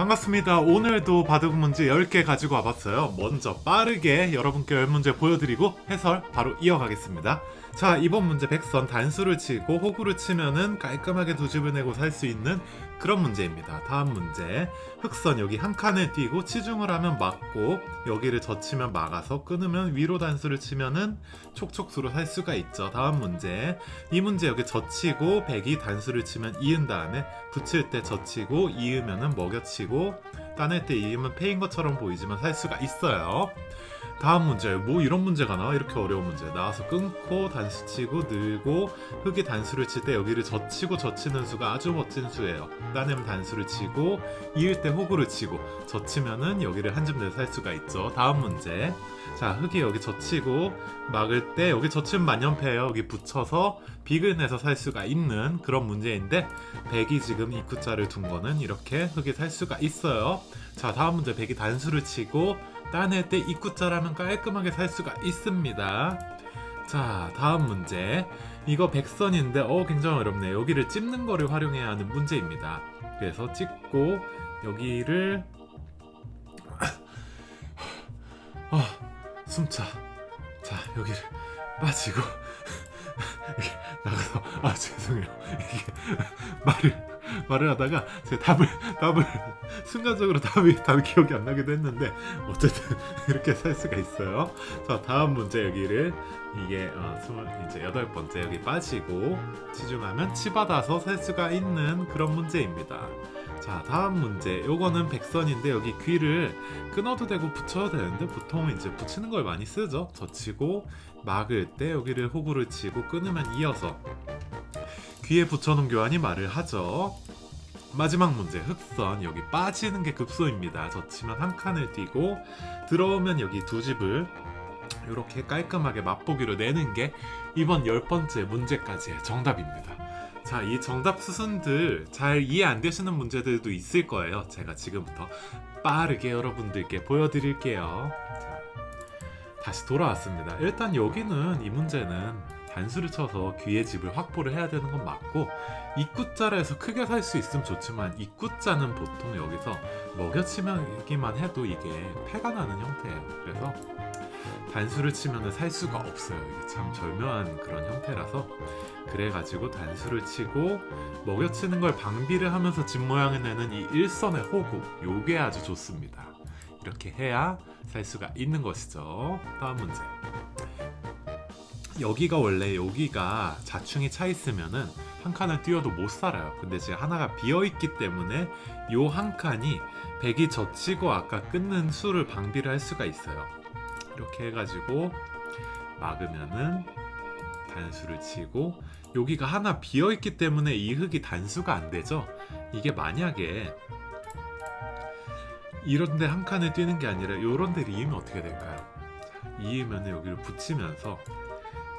반갑습니다. 오늘도 바둑 문제 10개 가지고 와봤어요. 먼저 빠르게 여러분께 10문제 보여드리고 해설 바로 이어가겠습니다. 자, 이번 문제 백선 단수를 치고 호구를 치면은 깔끔하게 두 집을 내고 살 수 있는 그런 문제입니다. 다음 문제. 흑선 여기 한 칸을 띄고 치중을 하면 막고 여기를 젖히면 막아서 끊으면 위로 단수를 치면은 촉촉수로 살 수가 있죠. 다음 문제. 이 문제 여기 젖히고 백이 단수를 치면 이은 다음에 붙일 때 젖히고 이으면은 먹여치고 따낼 때 이으면 패인 것처럼 보이지만 살 수가 있어요. 다음 문제 뭐 이런 문제가 나와? 이렇게 어려운 문제. 나와서 끊고 단수 치고 늘고 흙이 단수를 칠 때 여기를 젖히고 젖히는 수가 아주 멋진 수예요. 따내면 단수를 치고 이을 때 호구를 치고 젖히면은 여기를 한 점 내서 살 수가 있죠. 다음 문제. 자 흙이 여기 젖히고 막을 때 여기 젖히면 만연패예요. 여기 붙여서 빅을 내서 살 수가 있는 그런 문제인데 백이 지금 입구자를 둔 거는 이렇게 흙이 살 수가 있어요. 자 다음 문제. 백이 단수를 치고 따낼 때 입구자라면 깔끔하게 살 수가 있습니다. 자, 다음 문제. 이거 백선인데 어 굉장히 어렵네. 여기를 찝는 거를 활용해야 하는 문제입니다. 그래서 찍고 여기를 아, 숨차. 자, 여기를 빠지고 나가서 아 죄송해요. 이게 말을 말을 하다가 제 답을 답을 순간적으로 답이 답이 기억이 안 나기도 했는데 어쨌든 이렇게 살 수가 있어요. 자 다음 문제 여기를 이게 어, 스물 이제 여덟 번째 여기 빠지고 치중하면 치받아서 살 수가 있는 그런 문제입니다. 자 다음 문제 요거는 백선인데 여기 귀를 끊어도 되고 붙여도 되는데 보통 이제 붙이는 걸 많이 쓰죠. 젖히고 막을 때 여기를 호구를 치고 끊으면 이어서 귀에 붙여놓은 교환이 말을 하죠. 마지막 문제 흑선 여기 빠지는 게 급소입니다. 젖히면 한 칸을 띄고 들어오면 여기 두 집을 이렇게 깔끔하게 맛보기로 내는 게 이번 열 번째 문제까지의 정답입니다. 자, 이 정답 수순들 잘 이해 안 되시는 문제들도 있을 거예요. 제가 지금부터 빠르게 여러분들께 보여드릴게요. 자, 다시 돌아왔습니다. 일단 여기는 이 문제는 단수를 쳐서 귀의 집을 확보를 해야 되는 건 맞고 입구자에서 크게 살 수 있으면 좋지만 입구자는 보통 여기서 먹여치기만 해도 이게 패가 나는 형태예요. 그래서 단수를 치면 살 수가 없어요. 이게 참 절묘한 그런 형태라서 그래가지고 단수를 치고 먹여치는 걸 방비를 하면서 집 모양을 내는 이 일선의 호구 요게 아주 좋습니다. 이렇게 해야 살 수가 있는 것이죠. 다음 문제. 여기가 원래 여기가 자충이 차 있으면은 한 칸을 띄워도 못 살아요. 근데 지금 하나가 비어 있기 때문에 요 한 칸이 백이 젖히고 아까 끊는 수를 방비를 할 수가 있어요. 이렇게 해가지고 막으면은 단수를 치고 여기가 하나 비어 있기 때문에 이 흙이 단수가 안 되죠. 이게 만약에 이런데 한 칸을 뛰는 게 아니라 요런 데를 이으면 어떻게 될까요? 이으면 여기를 붙이면서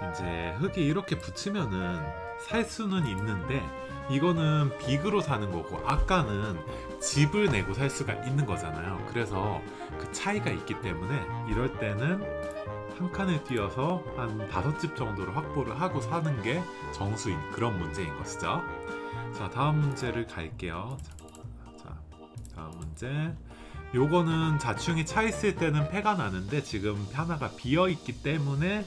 이제 흙이 이렇게 붙이면은 살 수는 있는데 이거는 빅으로 사는 거고 아까는 집을 내고 살 수가 있는 거잖아요. 그래서 그 차이가 있기 때문에 이럴 때는 한 칸을 띄어서 한 다섯 집 정도를 확보를 하고 사는 게 정수인 그런 문제인 것이죠. 자 다음 문제를 갈게요. 자, 자 다음 문제. 요거는 자충이 차 있을 때는 패가 나는데 지금 하나가 비어 있기 때문에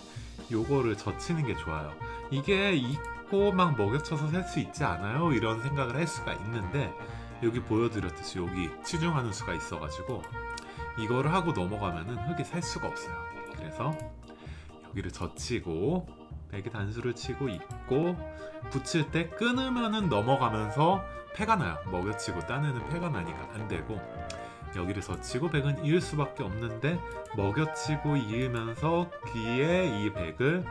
요거를 젖히는 게 좋아요. 이게 있고 막 먹여쳐서 살 수 있지 않아요? 이런 생각을 할 수가 있는데 여기 보여드렸듯이 여기 치중하는 수가 있어가지고 이거를 하고 넘어가면은 흙이 살 수가 없어요. 그래서 여기를 젖히고 백이 단수를 치고 있고 붙일 때 끊으면은 넘어가면서 패가 나요. 먹여치고 따내는 패가 나니까 안 되고 여기를 젖히고 백은 이을 수밖에 없는데 먹여치고 이으면서 귀에 이 백을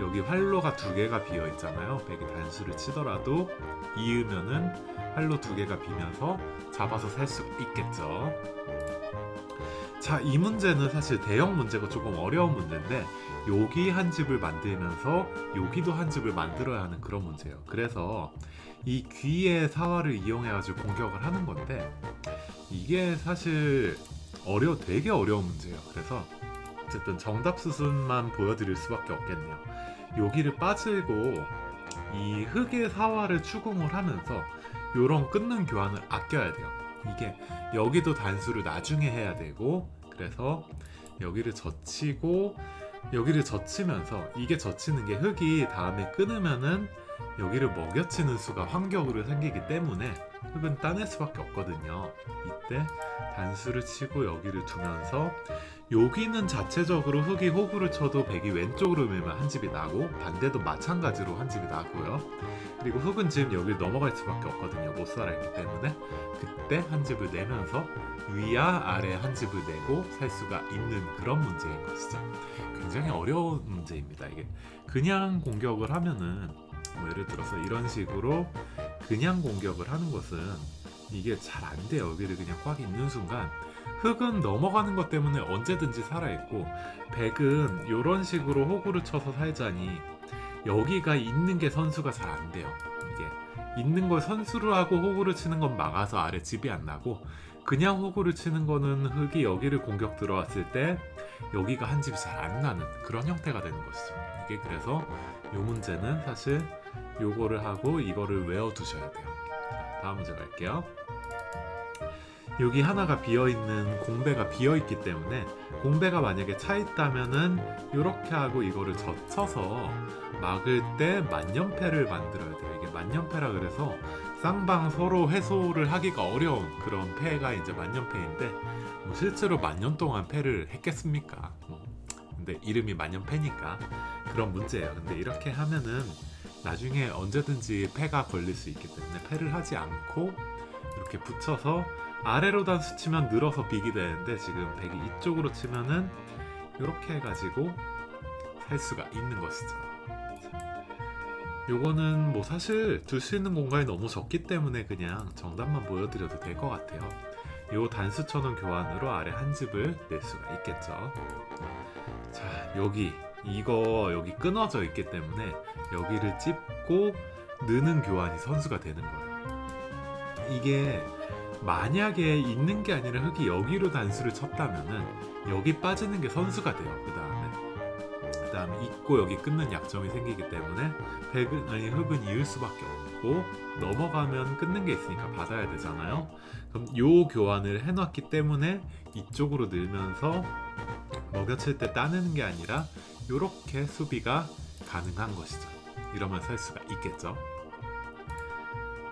여기 활로가 두 개가 비어 있잖아요. 백이 단수를 치더라도 이으면은 활로 두 개가 비면서 잡아서 살 수 있겠죠. 자, 이 문제는 사실 대형 문제가 조금 어려운 문제인데 여기 한 집을 만들면서 여기도 한 집을 만들어야 하는 그런 문제예요. 그래서 이 귀의 사활을 이용해 가지고 공격을 하는 건데 이게 사실 어려 되게 어려운 문제예요. 그래서 어쨌든 정답 수순만 보여드릴 수밖에 없겠네요. 여기를 빠지고 이 흙의 사활을 추궁을 하면서 요런 끊는 교환을 아껴야 돼요. 이게 여기도 단수를 나중에 해야 되고 그래서 여기를 젖히고 여기를 젖히면서 이게 젖히는 게 흙이 다음에 끊으면은 여기를 먹여치는 수가 환경으로 생기기 때문에 흙은 따낼 수밖에 없거든요. 이때 단수를 치고 여기를 두면서 여기는 자체적으로 흙이 호구를 쳐도 백이 왼쪽으로 밀면 한 집이 나고 반대도 마찬가지로 한 집이 나고요. 그리고 흙은 지금 여기 넘어갈 수밖에 없거든요. 못 살아있기 때문에 그때 한 집을 내면서 위와 아래 한 집을 내고 살 수가 있는 그런 문제인 것이죠. 굉장히 어려운 문제입니다. 이게 그냥 공격을 하면은 뭐 예를 들어서 이런 식으로 그냥 공격을 하는 것은 이게 잘 안 돼요. 여기를 그냥 꽉 있는 순간 흙은 넘어가는 것 때문에 언제든지 살아있고 백은 이런 식으로 호구를 쳐서 살자니 여기가 있는 게 선수가 잘 안 돼요. 이게 있는 걸 선수로 하고 호구를 치는 건 막아서 아래 집이 안 나고 그냥 호구를 치는 거는 흙이 여기를 공격 들어왔을 때 여기가 한 집이 잘 안 나는 그런 형태가 되는 것이죠. 이게 그래서 이 문제는 사실 요거를 하고 이거를 외워 두셔야 돼요. 자, 다음 문제 갈게요. 여기 하나가 비어 있는 공배가 비어 있기 때문에 공배가 만약에 차 있다면은 이렇게 하고 이거를 젖혀서 막을 때 만년패를 만들어야 돼요. 이게 만년패라 그래서 쌍방 서로 해소를 하기가 어려운 그런 패가 이제 만년패인데 뭐 실제로 만년 동안 패를 했겠습니까? 음, 근데 이름이 만년패니까 그런 문제예요. 근데 이렇게 하면은 나중에 언제든지 패가 걸릴 수 있기 때문에 패를 하지 않고 이렇게 붙여서 아래로 단수 치면 늘어서 빅이 되는데 지금 백이 이쪽으로 치면은 이렇게 해가지고 살 수가 있는 것이죠. 자, 요거는 뭐 사실 둘 수 있는 공간이 너무 적기 때문에 그냥 정답만 보여드려도 될 것 같아요. 요 단수 천원 교환으로 아래 한 집을 낼 수가 있겠죠. 자 여기 이거 여기 끊어져 있기 때문에 여기를 찝고 느는 교환이 선수가 되는 거예요. 이게 만약에 있는 게 아니라 흙이 여기로 단수를 쳤다면은 여기 빠지는 게 선수가 돼요. 그 다음에 그 다음에 있고 여기 끊는 약점이 생기기 때문에 백은 아니 흙은 이을 수밖에 없고 넘어가면 끊는 게 있으니까 받아야 되잖아요. 그럼 요 교환을 해놨기 때문에 이쪽으로 늘면서 먹여칠 때 따내는 게 아니라 이렇게 수비가 가능한 것이죠. 이러면 살 수가 있겠죠.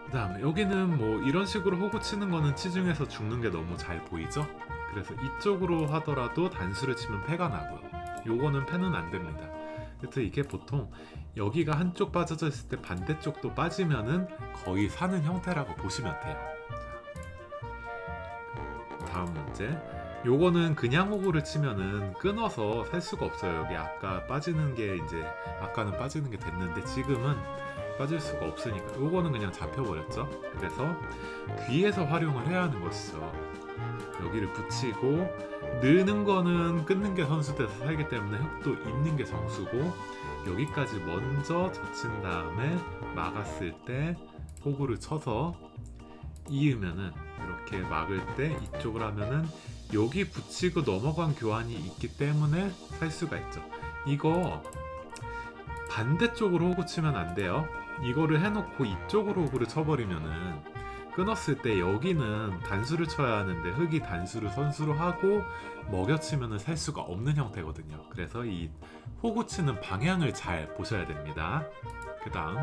그 다음에 여기는 뭐 이런 식으로 호구 치는 거는 치중에서 죽는 게 너무 잘 보이죠? 그래서 이쪽으로 하더라도 단수를 치면 패가 나고요. 요거는 패는 안 됩니다. 그래서 이게 보통 여기가 한쪽 빠져져 있을 때 반대쪽도 빠지면은 거의 사는 형태라고 보시면 돼요. 자, 다음 문제. 요거는 그냥 호구를 치면은 끊어서 살 수가 없어요. 여기 아까 빠지는 게 이제 아까는 빠지는 게 됐는데 지금은 빠질 수가 없으니까 요거는 그냥 잡혀버렸죠. 그래서 귀에서 활용을 해야 하는 것이죠. 여기를 붙이고 느는 거는 끊는 게 선수돼서 살기 때문에 흙도 있는 게 정수고 여기까지 먼저 젖힌 다음에 막았을 때 호구를 쳐서 이으면은 이렇게 막을 때 이쪽을 하면은 여기 붙이고 넘어간 교환이 있기 때문에 살 수가 있죠. 이거 반대쪽으로 호구 치면 안 돼요. 이거를 해놓고 이쪽으로 호구를 쳐버리면은 끊었을 때 여기는 단수를 쳐야 하는데 흙이 단수를 선수로 하고 먹여치면은 살 수가 없는 형태거든요. 그래서 이 호구 치는 방향을 잘 보셔야 됩니다. 그 다음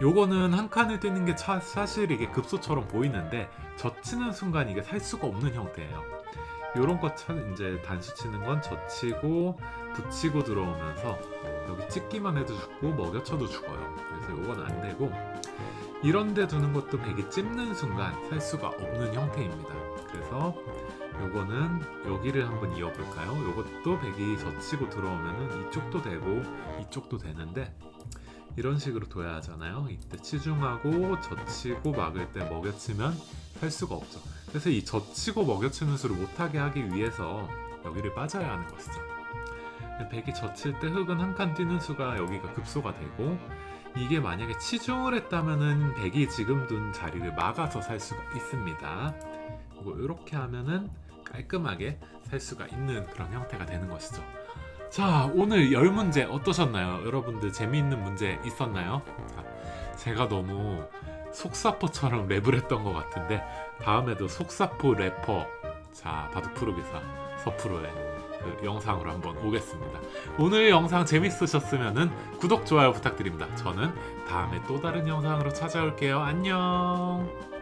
요거는 한 칸을 뛰는 게 차- 사실 이게 급소처럼 보이는데 젖히는 순간 이게 살 수가 없는 형태예요. 요런 거 차, 이제 단수 치는 건 젖히고 붙이고 들어오면서 여기 찍기만 해도 죽고 먹여쳐도 죽어요. 그래서 요건 안 되고 이런 데 두는 것도 백이 찝는 순간 살 수가 없는 형태입니다. 그래서 요거는 여기를 한번 이어볼까요? 요것도 백이 젖히고 들어오면은 이쪽도 되고 이쪽도 되는데 이런 식으로 둬야 하잖아요. 이때 치중하고 젖히고 막을 때 먹여치면 살 수가 없죠. 그래서 이 젖히고 먹여치는 수를 못하게 하기 위해서 여기를 빠져야 하는 것이죠. 백이 젖힐 때 흙은 한 칸 뛰는 수가 여기가 급소가 되고 이게 만약에 치중을 했다면은 백이 지금 둔 자리를 막아서 살 수가 있습니다. 그리고 이렇게 하면은 깔끔하게 살 수가 있는 그런 형태가 되는 것이죠. 자, 오늘 열 문제 어떠셨나요? 여러분들 재미있는 문제 있었나요? 자, 제가 너무 속사포처럼 랩을 했던 것 같은데 다음에도 속사포 래퍼 자 바둑프로 기사 서프로의 그 영상으로 한번 오겠습니다. 오늘 영상 재밌으셨으면 구독 좋아요 부탁드립니다. 저는 다음에 또 다른 영상으로 찾아올게요. 안녕.